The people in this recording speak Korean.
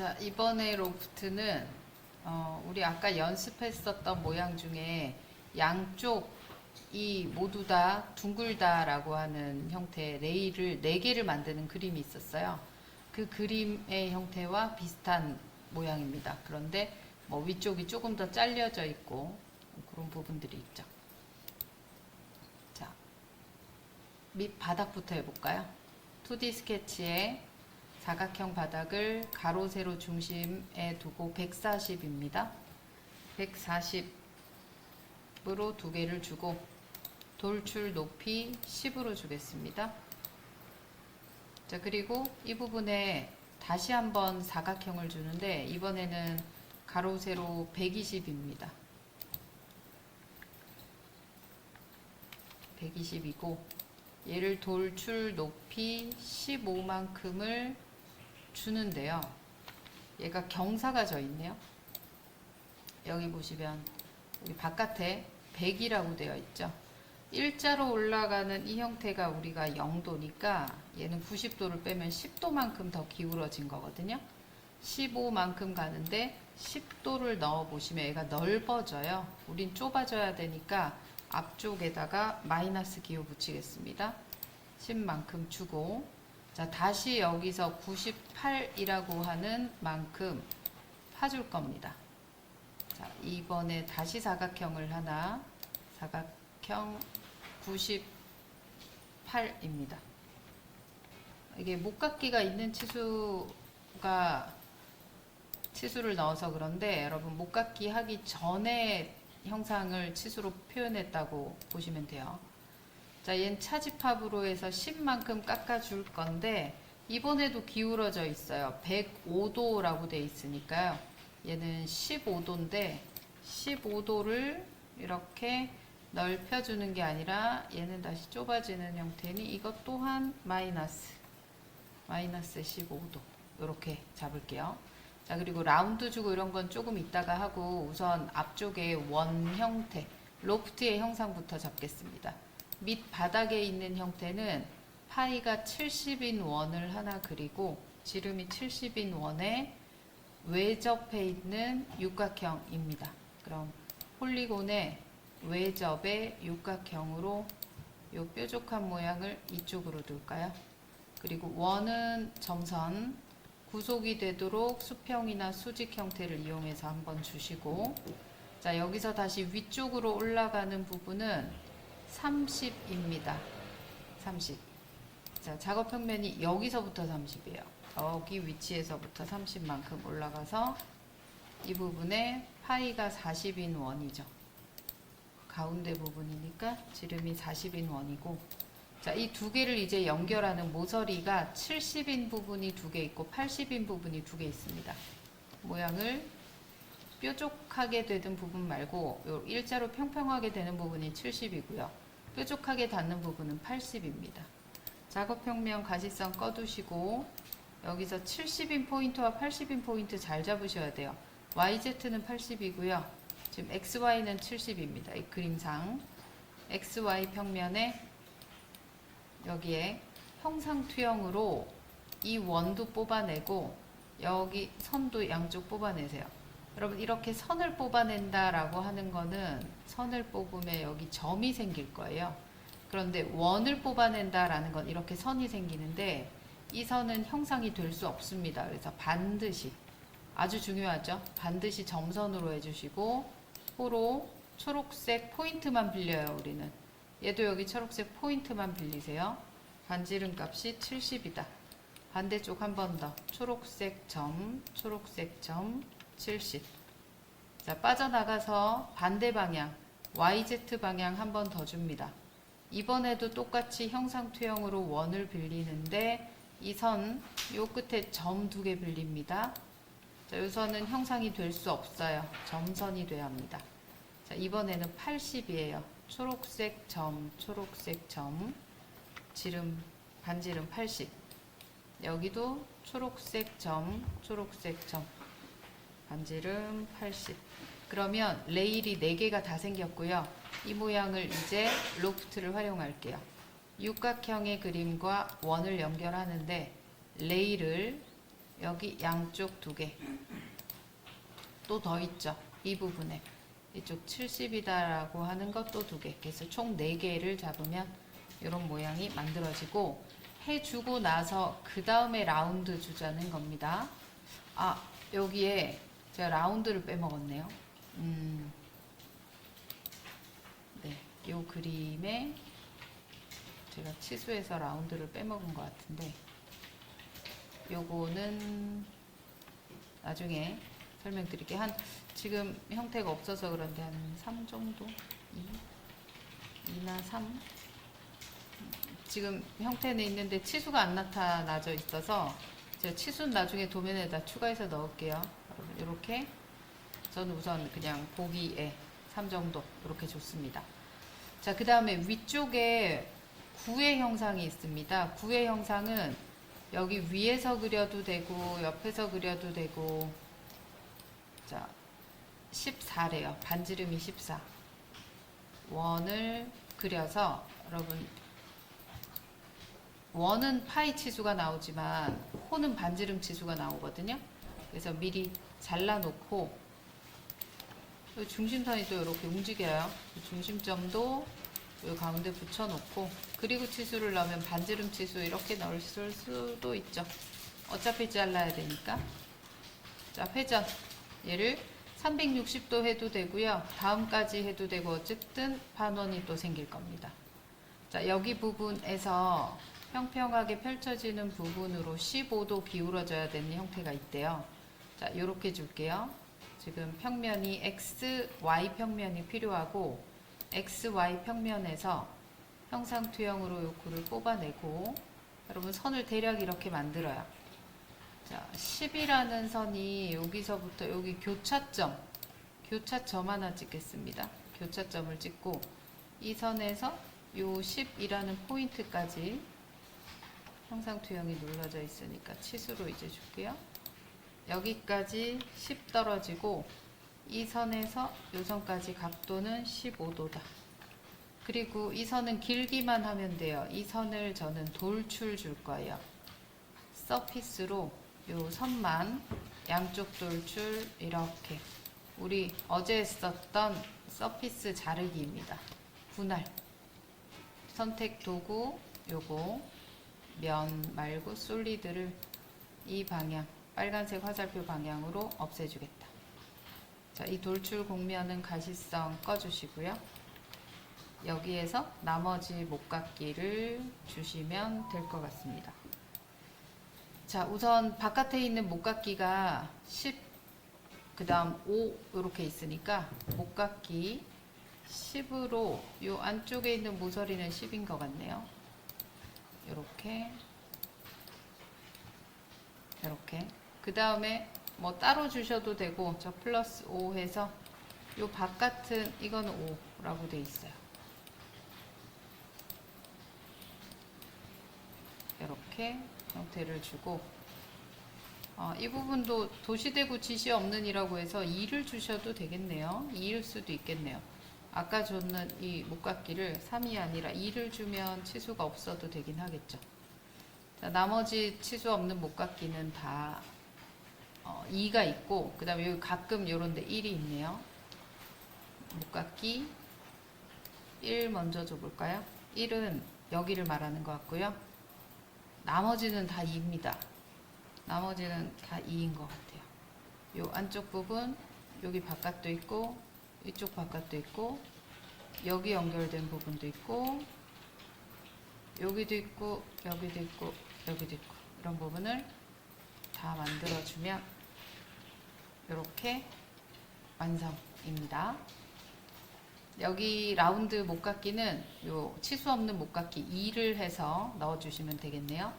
자, 이번에 로프트는 어, 우리 아까 연습했었던 모양 중에 양쪽 이 모두 다 둥글다라고 하는 형태의 레일을 네 개를 만드는 그림이 있었어요. 그 그림의 형태와 비슷한 모양입니다. 그런데 뭐 위쪽이 조금 더 잘려져 있고 그런 부분들이 있죠. 자, 밑 바닥부터 해볼까요? 2D 스케치에 사각형 바닥을 가로 세로 중심에 두고 140입니다. 140으로 두 개를 주고 돌출 높이 10으로 주겠습니다. 자, 그리고 이 부분에 다시 한번 사각형을 주는데 이번에는 가로 세로 120입니다. 120이고 얘를 돌출 높이 15만큼을 주는데요. 얘가 경사가 져 있네요. 여기 보시면 여기 바깥에 100이라고 되어 있죠. 일자로 올라가는 이 형태가 우리가 0도니까 얘는 90도를 빼면 10도만큼 더 기울어진 거거든요. 15만큼 가는데 10도를 넣어 보시면 얘가 넓어져요. 우린 좁아져야 되니까 앞쪽에다가 마이너스 기호 붙이겠습니다. 10만큼 주고 자 다시 여기서 98이라고 하는 만큼 파줄 겁니다. 자 이번에 다시 사각형을 하나 사각형 98입니다. 이게 목각기가 있는 치수가 치수를 넣어서 그런데 여러분 목각기 하기 전에 형상을 치수로 표현했다고 보시면 돼요. 자, 얘는 차집합으로 해서 10만큼 깎아줄 건데 이번에도 기울어져 있어요. 105도라고 돼 있으니까요. 얘는 15도인데 15도를 이렇게 넓혀주는 게 아니라 얘는 다시 좁아지는 형태니 이것 또한 마이너스 마이너스 15도 이렇게 잡을게요. 자 그리고 라운드 주고 이런 건 조금 이따가 하고 우선 앞쪽에 원 형태 로프트의 형상부터 잡겠습니다. 밑 바닥에 있는 형태는 파이가 70인 원을 하나 그리고 지름이 70인 원에 외접해 있는 육각형입니다. 그럼 폴리곤의 외접의 육각형으로 이 뾰족한 모양을 이쪽으로 둘까요? 그리고 원은 점선 구속이 되도록 수평이나 수직 형태를 이용해서 한번 주시고 자 여기서 다시 위쪽으로 올라가는 부분은 30입니다. 30. 자 작업 평면이 여기서부터 30이에요. 여기 위치에서부터 30만큼 올라가서 이 부분에 파이가 40인 원이죠. 가운데 부분이니까 지름이 40인 원이고 자, 이 두 개를 이제 연결하는 모서리가 70인 부분이 두 개 있고 80인 부분이 두 개 있습니다. 모양을 뾰족하게 되는 부분 말고 요 일자로 평평하게 되는 부분이 70이고요. 뾰족하게 닿는 부분은 80입니다. 작업 평면 가시성 꺼두시고 여기서 70인 포인트와 80인 포인트 잘 잡으셔야 돼요. YZ는 80이고요. 지금 XY는 70입니다. 이 그림상 XY 평면에 여기에 형상 투영으로 이 원도 뽑아내고 여기 선도 양쪽 뽑아내세요. 여러분 이렇게 선을 뽑아낸다라고 하는 거는 선을 뽑으면 여기 점이 생길 거예요. 그런데 원을 뽑아낸다라는 건 이렇게 선이 생기는데 이 선은 형상이 될 수 없습니다. 그래서 반드시 아주 중요하죠. 반드시 점선으로 해주시고 호로 초록색 포인트만 빌려요. 우리는 얘도 여기 초록색 포인트만 빌리세요. 반지름 값이 70이다. 반대쪽 한 번 더. 초록색 점, 초록색 점, 70. 자, 빠져나가서 반대 방향, YZ 방향 한 번 더 줍니다. 이번에도 똑같이 형상 투영으로 원을 빌리는데 이 선, 요 끝에 점 두 개 빌립니다. 자, 요 선은 형상이 될 수 없어요. 점선이 돼야 합니다. 자, 이번에는 80이에요. 초록색 점, 초록색 점, 지름, 반지름 80. 여기도 초록색 점, 초록색 점, 반지름 80. 그러면 레일이 4개가 다 생겼고요. 이 모양을 이제 로프트를 활용할게요. 육각형의 그림과 원을 연결하는데 레일을 여기 양쪽 두 개. 또 더 있죠. 이 부분에. 이쪽 70이다라고 하는 것도 두 개. 그래서 총네 개를 잡으면 이런 모양이 만들어지고 해주고 나서 그 다음에 라운드 주자는 겁니다. 아, 여기에 제가 라운드를 빼먹었네요. 음, 네, 요 그림에 제가 치수에서 라운드를 빼먹은 것 같은데 요거는 나중에 설명드릴게요. 한 지금 형태가 없어서 그런데 한 3 정도? 2? 2나 3? 지금 형태는 있는데 치수가 안 나타나져 있어서 제가 치수는 나중에 도면에다 추가해서 넣을게요. 이렇게 저는 우선 그냥 보기에 3 정도 이렇게 좋습니다. 자, 그 다음에 위쪽에 구의 형상이 있습니다. 구의 형상은 여기 위에서 그려도 되고 옆에서 그려도 되고 자 14래요. 반지름이 14. 원을 그려서 여러분 원은 파이 치수가 나오지만 호는 반지름 치수가 나오거든요. 그래서 미리 잘라놓고 이 중심선이 또 이렇게 움직여요. 이 중심점도 이 가운데 붙여놓고 그리고 치수를 넣으면 반지름 치수 이렇게 넣을 수도 있죠. 어차피 잘라야 되니까. 자, 회전. 얘를 360도 해도 되고요. 다음까지 해도 되고 어쨌든 반원이 또 생길 겁니다. 자, 여기 부분에서 평평하게 펼쳐지는 부분으로 15도 기울어져야 되는 형태가 있대요. 자, 이렇게 줄게요. 지금 평면이 x, y 평면이 필요하고 x, y 평면에서 형상 투영으로 요 구를 뽑아내고 여러분 선을 대략 이렇게 만들어요. 자, 10이라는 선이 여기서부터 여기 교차점, 교차점 하나 찍겠습니다. 교차점을 찍고 이 선에서 요 10이라는 포인트까지 형상 투영이 눌러져 있으니까 치수로 이제 줄게요. 여기까지 10 떨어지고 이 선에서 요 선까지 각도는 15도다. 그리고 이 선은 길기만 하면 돼요. 이 선을 저는 돌출 줄 거예요. 서피스로 요 선만 양쪽 돌출 이렇게 우리 어제 썼던 서피스 자르기입니다. 분할 선택 도구 요거 면 말고 솔리드를 이 방향 빨간색 화살표 방향으로 없애주겠다. 자, 이 돌출 곡면은 가시성 꺼주시고요. 여기에서 나머지 목깎이를 주시면 될 것 같습니다. 자, 우선 바깥에 있는 목깎이가 10, 그 다음 5 이렇게 있으니까 목깎이 10으로 이 안쪽에 있는 모서리는 10인 것 같네요. 이렇게 이렇게 그 다음에 뭐 따로 주셔도 되고 저 플러스 5 해서 요 바깥은 이거는 5라고 돼 있어요. 이렇게 형태를 주고 어, 이 부분도 도시대구 지시 없는 이라고 해서 2를 주셔도 되겠네요. 2일 수도 있겠네요. 아까 줬는 이 목깎이를 3이 아니라 2를 주면 치수가 없어도 되긴 하겠죠. 자, 나머지 치수 없는 목깎이는 다 어, 2가 있고 그 다음에 여기 가끔 요런데 1이 있네요. 목깎이 1 먼저 줘볼까요? 1은 여기를 말하는 것 같고요. 나머지는 다 2입니다. 나머지는 다 2인 것 같아요. 요 안쪽 부분 여기 바깥도 있고 이쪽 바깥도 있고 여기 연결된 부분도 있고 여기도 있고 여기도 있고 여기도 있고 이런 부분을 다 만들어주면 이렇게 완성입니다. 여기 라운드 목깎이는 요 치수 없는 목깎이 2를 해서 넣어주시면 되겠네요.